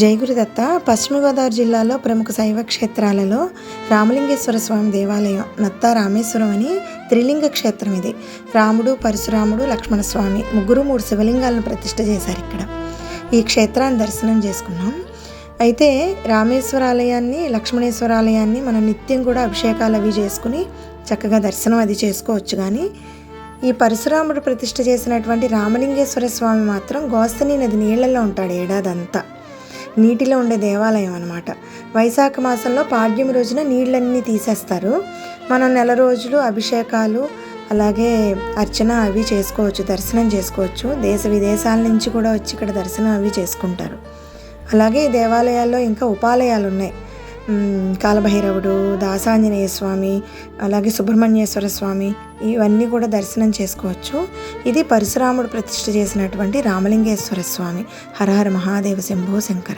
జయగురుదత్త పశ్చిమ గోదావరి జిల్లాలో ప్రముఖ శైవ క్షేత్రాలలో రామలింగేశ్వర స్వామి దేవాలయం నత్తా రామేశ్వరం అని త్రిలింగ క్షేత్రం ఇది. రాముడు పరశురాముడు లక్ష్మణస్వామి ముగ్గురు మూడు శివలింగాలను ప్రతిష్ఠ చేశారు ఇక్కడ. ఈ క్షేత్రాన్ని దర్శనం చేసుకున్నాం. అయితే రామేశ్వర ఆలయాన్ని లక్ష్మణేశ్వర ఆలయాన్ని మనం నిత్యం కూడా అభిషేకాలు అవి చేసుకుని చక్కగా దర్శనం అది చేసుకోవచ్చు కానీ ఈ పరశురాముడు ప్రతిష్ట చేసినటువంటి రామలింగేశ్వర స్వామి మాత్రం గోస్తని నది నీళ్ళలో ఉంటాడు ఏడాదంతా నీటిలో ఉండే దేవాలయం అనమాట వైశాఖ మాసంలో పాడ్యం రోజున నీళ్ళన్నీ తీసేస్తారు. మనం నెల రోజులు అభిషేకాలు అలాగే అర్చన అవి చేసుకోవచ్చు దర్శనం చేసుకోవచ్చు. దేశ విదేశాల నుంచి కూడా వచ్చి ఇక్కడ దర్శనం అవి చేసుకుంటారు. అలాగే ఈ దేవాలయాల్లో ఇంకా ఉపాలయాలు ఉన్నాయి. కాలభైరవుడు దాసాంజనేయ స్వామి అలాగే సుబ్రహ్మణ్యేశ్వర స్వామి ఇవన్నీ కూడా దర్శనం చేసుకోవచ్చు. ఇది పరశురాముడు ప్రతిష్ఠ చేసినటువంటి రామలింగేశ్వర స్వామి. హరహర మహాదేవ శంభో శంకర.